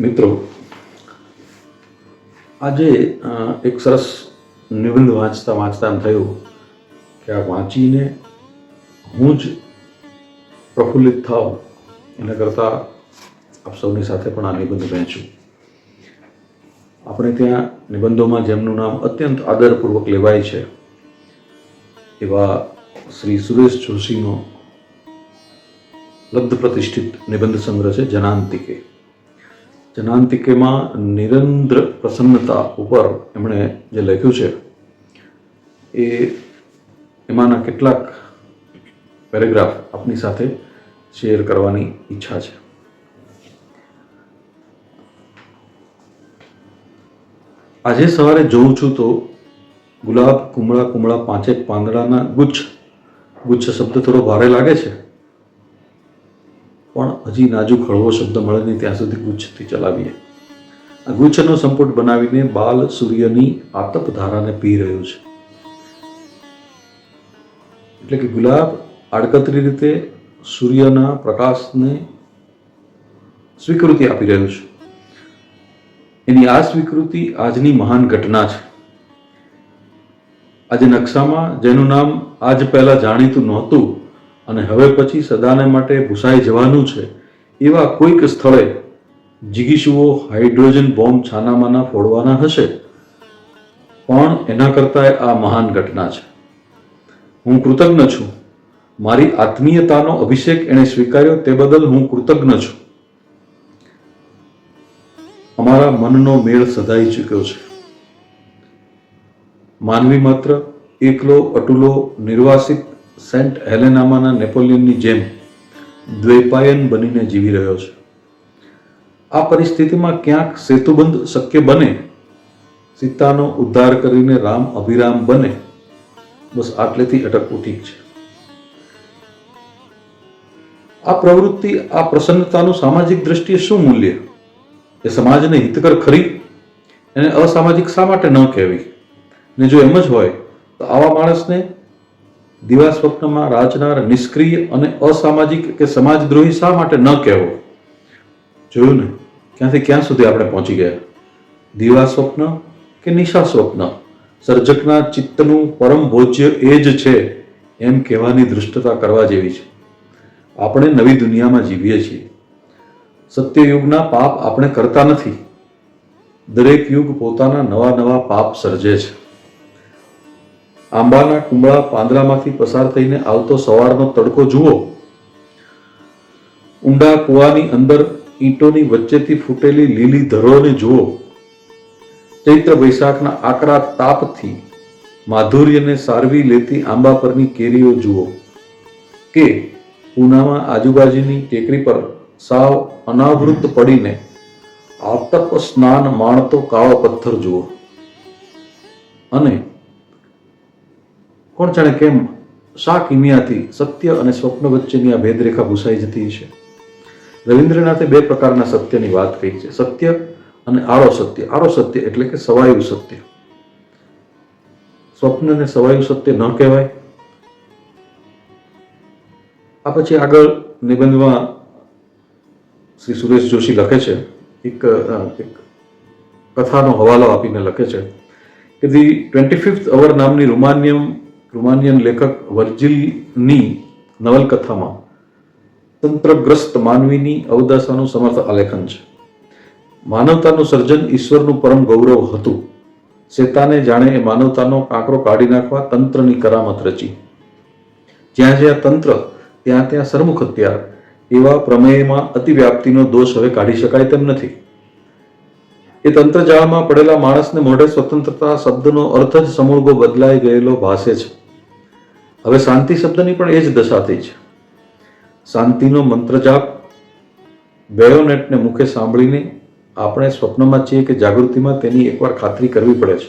મિત્રો, આજે એક સરસ નિબંધ વાંચતા વાંચતા થયું કે આ વાંચીને હું જ પ્રફુલ્લિત થાવ એના કરતાં આપ સૌની સાથે પણ આ નિબંધ વહેંચું. આપણે ત્યાં નિબંધોમાં, જેમનું નામ અત્યંત આદરપૂર્વક લેવાય છે, એવા શ્રી સુરેશ જોશીનો લબ્ધ પ્રતિષ્ઠિત નિબંધ સંગ્રહ છે જનાંતિકે. જનાંતિકેમાં નિરંદ્ર પ્રસન્નતા ઉપર એમણે જે લખ્યું છે, એ એમાંના કેટલાક પેરેગ્રાફ આપની સાથે શેર કરવાની ઈચ્છા છે. આજે સવારે જોઉં છું તો ગુલાબ, કુમળા કુમળા પાંચેક પાંદડાના ગુચ્છ ગુચ્છ શબ્દ થોડો ભારે લાગે છે. પણ હજી નાજુક હળવો શબ્દ મળે નહીં, ત્યાં સુધી ગુચ્છથી ચલાવીએ. આ ગુચ્છનો સંપુટ બનાવીને બાલ સૂર્યની આતપ ધારાને પી રહ્યું છે. એટલે કે ગુલાબ આડકતરી રીતે સૂર્યના પ્રકાશને સ્વીકૃતિ આપી રહ્યું છે. એની આ સ્વીકૃતિ આજની મહાન ઘટના છે. આજે નકશામાં, જેનું નામ આજ પહેલા જાણીતું નહોતું અને હવે પછી સદાને માટે ભૂસાઈ જવાનું છે, એવા કોઈક સ્થળે જિગીશુઓ હાઇડ્રોજન બોમ્બ છાનામાના ફોડવાના હશે? પણ એના કરતાં આ મહાન ઘટના છે. હું કૃતજ્ઞ છું. મારી આત્મીયતાનો અભિષેક એણે સ્વીકાર્યો તે બદલ હું કૃતજ્ઞ છું. અમારા મનનો મેળ સધાઈ ચૂક્યો છે. માનવી માત્ર એકલો અટુલો નિર્વાસિત સેન્ટ હેલેનામાના નેપોલિયનની જેમ દ્વૈપાયન બનીને જીવી રહ્યો છે. આ પરિસ્થિતિમાં ક્યાંક સેતુબંધ શક્ય બને, સીતાનો ઉદ્ધાર કરીને રામ અભિરામ બને, બસ આટલેથી અટકવું ઠીક છે. આ પ્રવૃત્તિ, આ પ્રસન્નતાનું સામાજિક દ્રષ્ટિએ શું મૂલ્ય? એ સમાજને હિતકર ખરી? એને અસામાજિક શા માટે ન કહેવી? ને જો એમ જ હોય, તો આવા માણસને દિવા સ્વપ્નમાં રાચનાર નિષ્ક્રિય અને અસામાજિક કે સમાજદ્રોહી શા માટે ન કહેવો? જોયું ને? ક્યાંથી ક્યાં સુધી આપણે પહોંચી ગયા? દિવા સ્વપ્ન કે નિશા સ્વપ્ન? સર્જકના ચિત્તનું પરમ ભોજ્ય એ જ છે એમ કહેવાની દૃષ્ટતા કરવા જેવી છે. આપણે નવી દુનિયામાં જીવીએ છીએ. સત્યયુગના પાપ આપણે કરતા નથી. દરેક યુગ પોતાના નવા નવા પાપ સર્જે છે. આંબાના કુંબળા પાંદડામાંથી પસાર થઈને આવતો સવારનો તડકો જુઓ. ઊંડા કુવાની અંદર ઈંટોની વચ્ચેથી ફૂટેલી લીલી ધરોને જુઓ. ચૈત્ર વૈશાખના આકરા તાપથી માધુર્યને સારવી લેતી આંબા પરની કેરીઓ જુઓ કે પૂનામાં આજુબાજુની ટેકરી પર સાવ અનાવૃત પડીને આતપ સ્નાન માણતો કાળો પથ્થર જુઓ. અને કોણ જાણે કેમ શા કિમિયાથી સત્ય અને સ્વપ્ન વચ્ચેની આ ભેદરેખા ભૂસાઈ જતી છે રવિન્દ્રનાથે બે પ્રકારના સત્યની વાત કહી છે. સત્ય અને આળો સત્ય. આળો સત્ય એટલે કે સવાયું સત્ય. સ્વપ્નને સવાયું સત્ય ન કહેવાય. આ પછી આગળ નિબંધમાં શ્રી સુરેશ જોશી લખે છે. એક એક કથાનો હવાલો આપીને લખે છે કે ધી ટ્વેન્ટી ફિફ્થ અવર નામની રૂમાનિયમ રૂમાનિયન લેખક વર્જિલની નવલકથામાં તંત્રગ્રસ્ત માનવીની અવદાસાનું સમર્થ આલેખન છે માનવતાનું સર્જન ઈશ્વરનું પરમ ગૌરવ હતું શેતાને જાણે એ માનવતાનો આંકડો કાઢી નાખવા તંત્રની કરામત રચી જ્યાં જ્યાં તંત્ર ત્યાં ત્યાં સરમુખ હત્યાર એવા પ્રમેયમાં અતિવ્યાપ્તિનો દોષ હવે કાઢી શકાય તેમ નથી એ તંત્રજાળમાં પડેલા માણસને મોઢે સ્વતંત્રતા શબ્દનો અર્થ જ સમૂળગો બદલાઈ ગયેલો ભાષે છે હવે શાંતિ શબ્દની પણ એ જ દશા થઈ છે. શાંતિનો મંત્રજાપ બેયોનેટને મુખે સાંભળીને આપણે સ્વપ્નમાં છીએ કે જાગૃતિમાં તેની એકવાર ખાતરી કરવી પડે છે.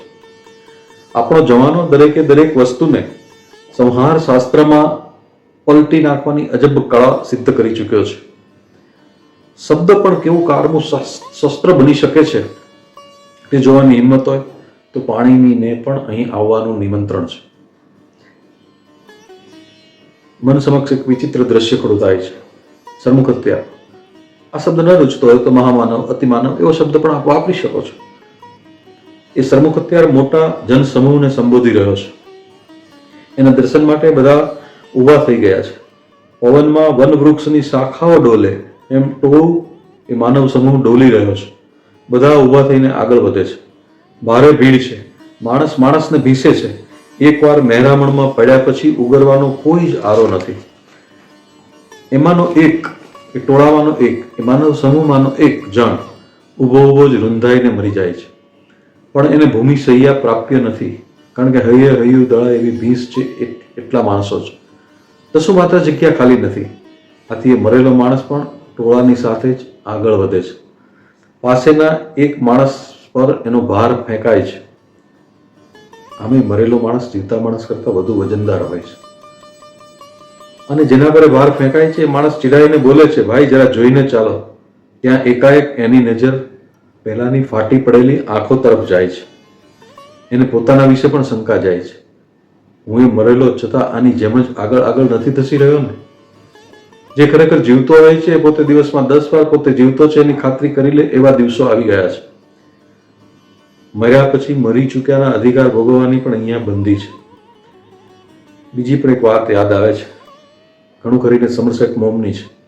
આપણો જવાનો દરેકે દરેક વસ્તુને સંહાર શાસ્ત્રમાં પલટી નાખવાની અજબ કળા સિદ્ધ કરી ચૂક્યો છે. શબ્દ પણ કેવું કારમું શસ્ત્ર બની શકે છે? તે જોવાની હિંમત હોય તો પાણીની ને પણ અહીં આવવાનું નિમંત્રણ છે. મન સમક્ષ એક વિચિત્ર દ્રશ્ય ખડું થાય છે. સન્મુખ હત્યા આ શબ્દ ન રૂચતો હોય તો મહામાનવ, અતિમાનવ એવો શબ્દ પણ આપ વાપરી શકો છો. એ સરમુખ અત્યારે મોટા જનસમૂહને સંબોધી રહ્યો છે. એના દર્શન માટે બધા ઊભા થઈ ગયા છે. પવનમાં વન વૃક્ષની શાખાઓ ડોલે, એમ ટોળું એ માનવ સમૂહ ડોલી રહ્યો છે. બધા ઊભા થઈને આગળ વધે છે. ભારે ભીડ છે. માણસ માણસને ભીસે છે. એકવાર મહેરામણમાં પડ્યા પછી ઉગરવાનો કોઈ જ આરો નથી. એમાંનો એક, એ ટોળામાંનો એક એ માનવ સમૂહમાંનો એક જણ ઊભો ઊભો જ રૂંધાઈને મરી જાય છે. પણ એને ભૂમિ સૈયા પ્રાપ્ય નથી, કારણ કે હૈયે હૈયું દળા એવી ભીંસ છે એટલા માણસો છે દસું માત્ર જગ્યા ખાલી નથી. આથી એ મરેલો માણસ પણ ટોળાની સાથે જ આગળ વધે છે. પાસેના એક માણસ પર એનો ભાર ફેંકાય છે. આમે મરેલો માણસ, જીવતા માણસ કરતાં વધુ વજનદાર હોય છે. અને જેના પર બહાર ફેંકાય છે, એ માણસ ચીડાઈને બોલે છે, ભાઈ, જરા જોઈને ચાલો. ત્યાં એકાએક એની નજર પહેલાંની ફાટી પડેલી આંખો તરફ જાય છે. એને પોતાના વિશે પણ શંકા જાય છે. હું એ મરેલો છતાં આની જેમ જ આગળ આગળ નથી ધસી રહ્યો ને? જે ખરેખર જીવતો હોય છે પોતે દિવસમાં દસ વાર પોતે જીવતો છે, એની ખાતરી કરી લે, એવા દિવસો આવી ગયા છે. મર્યા પછી મરી ચૂક્યાના અધિકાર ભોગવવાની પણ અહીંયા બંધી છે. બીજી પણ એક વાત યાદ આવે છે. ઘણું કરીને સમરસેટ મોમની છે.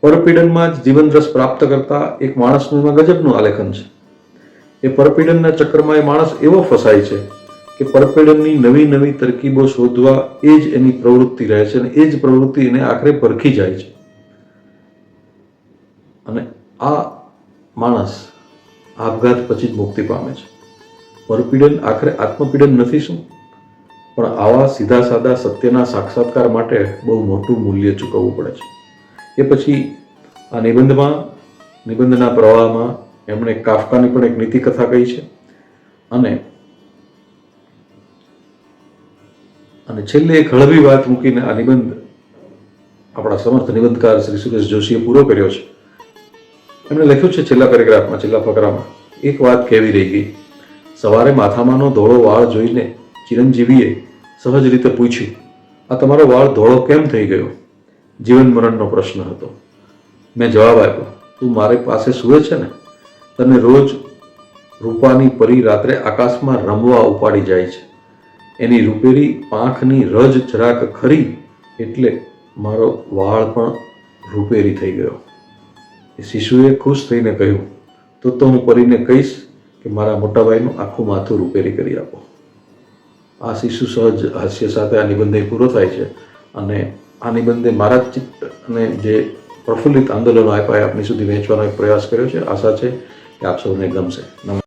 પરપીડનમાં જ જીવન રસ પ્રાપ્ત કરતા એક માણસનું એમાં ગજબનું આલેખન છે. એ પરપીડનના ચક્કરમાં એ માણસ એવો ફસાય છે કે પરપીડનની નવી નવી તરકીબો શોધવા એ જ એની પ્રવૃત્તિ રહે છે અને એ જ પ્રવૃત્તિ એને આખરે પરખી જાય છે. અને આ માણસ આપઘાત પછી જ મુક્તિ પામે છે. પરપીડન આખરે આત્મપીડન નથી શું? પણ આવા સીધા સાદા સત્યના સાક્ષાત્કાર માટે બહુ મોટું મૂલ્ય ચૂકવવું પડે છે. એ પછી આ નિબંધમાં, નિબંધના પ્રવાહમાં એમણે કાફકાની પણ એક નીતિ કથા કહી છે. અને અને છેલ્લે એક હળવી વાત મૂકીને આ નિબંધ આપણા સમર્થ નિબંધકાર શ્રી સુરેશ જોશીએ પૂરો કર્યો છે. એમણે લખ્યું છે છેલ્લા પેરેગ્રાફમાં, છેલ્લા ફકરામાં. એક વાત કહેવી રહી ગઈ. સવારે માથામાંનો ધોળો વાળ જોઈને ચિરંજીવીએ સહજ રીતે પૂછ્યું, આ તમારો વાળ ધોળો કેમ થઈ ગયો? જીવન મરણનો પ્રશ્ન હતો. મેં જવાબ આપ્યો, તું મારી પાસે સૂવે છે ને? તને રોજ રૂપાની પરી રાત્રે આકાશમાં રમવા ઉપાડી જાય છે. એની રૂપેરી પાંખની રજ જરાક ખરી એટલે મારો વાળ પણ રૂપેરી થઈ ગયો. એ શિશુએ ખુશ થઈને કહ્યું, તો તો હું પરીને કહીશ કે મારા મોટાભાઈનું આખું માથું રૂપેરી કરી આપો. આ શિશુ સહજ હાસ્ય સાથે આ નિબંધ પૂરો થાય છે અને આ નિબંધે મારા ચિત્ત અને જે પ્રફુલ્લિત આંદોલનો આપ્યા આપની સુધી વહેંચવાનો એક પ્રયાસ કર્યો છે. આશા છે કે આપ સૌને ગમશે. નમસ્કાર.